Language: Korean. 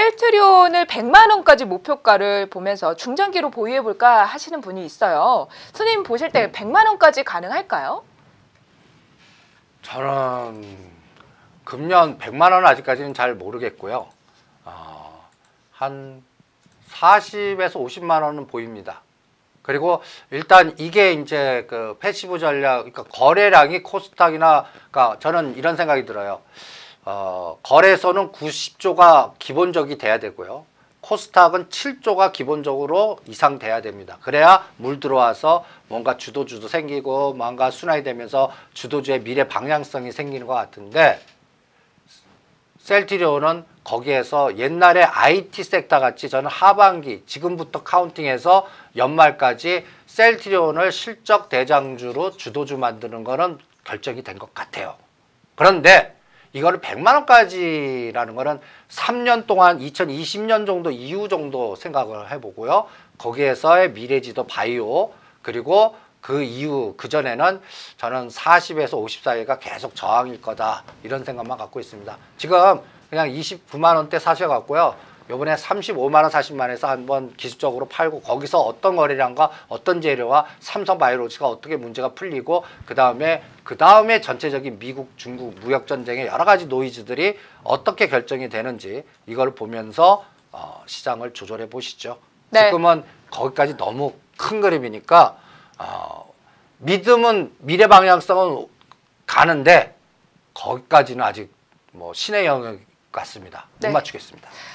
셀트리온을 100만 원까지 목표가를 보면서 중장기로 보유해 볼까 하시는 분이 있어요. 선생님 보실 때 100만 원까지 가능할까요? 저는 금년 100만 원 아직까지는 잘 모르겠고요. 어, 한 40에서 50만 원은 보입니다. 그리고 일단 이게 이제 그 패시브 전략, 그러니까 거래량이 코스닥이나, 그러니까 저는 이런 생각이 들어요. 어, 거래소는 90조가 기본적이 돼야 되고요. 코스닥은 7조가 기본적으로 이상 돼야 됩니다. 그래야 물 들어와서 뭔가 주도주도 생기고 뭔가 순환이 되면서 주도주의 미래 방향성이 생기는 것 같은데 셀트리온은 거기에서 옛날에 IT 섹터 같이 저는 하반기 지금부터 카운팅해서 연말까지 셀트리온을 실적 대장주로 주도주 만드는 거는 결정이 된 것 같아요. 그런데 이거를 100만 원까지라는 거는 3년 동안 2020년 정도 이후 정도 생각을 해보고요. 거기에서의 미래지도 바이오 그리고 그 이후 그 전에는 저는 40에서 50 사이가 계속 저항일 거다 이런 생각만 갖고 있습니다. 지금 그냥 29만 원대 사셔갖고요. 요번에 35만 원, 40만 원에서 한번 기술적으로 팔고 거기서 어떤 거래량과 어떤 재료와 삼성 바이오로직가 어떻게 문제가 풀리고 그 다음에 그 다음에 전체적인 미국, 중국 무역 전쟁의 여러 가지 노이즈들이 어떻게 결정이 되는지 이걸 보면서 어, 시장을 조절해 보시죠. 네. 지금은 거기까지 너무 큰 그림이니까 어, 믿음은 미래 방향성은 가는데 거기까지는 아직 뭐 신의 영역 같습니다. 못 네. 맞추겠습니다.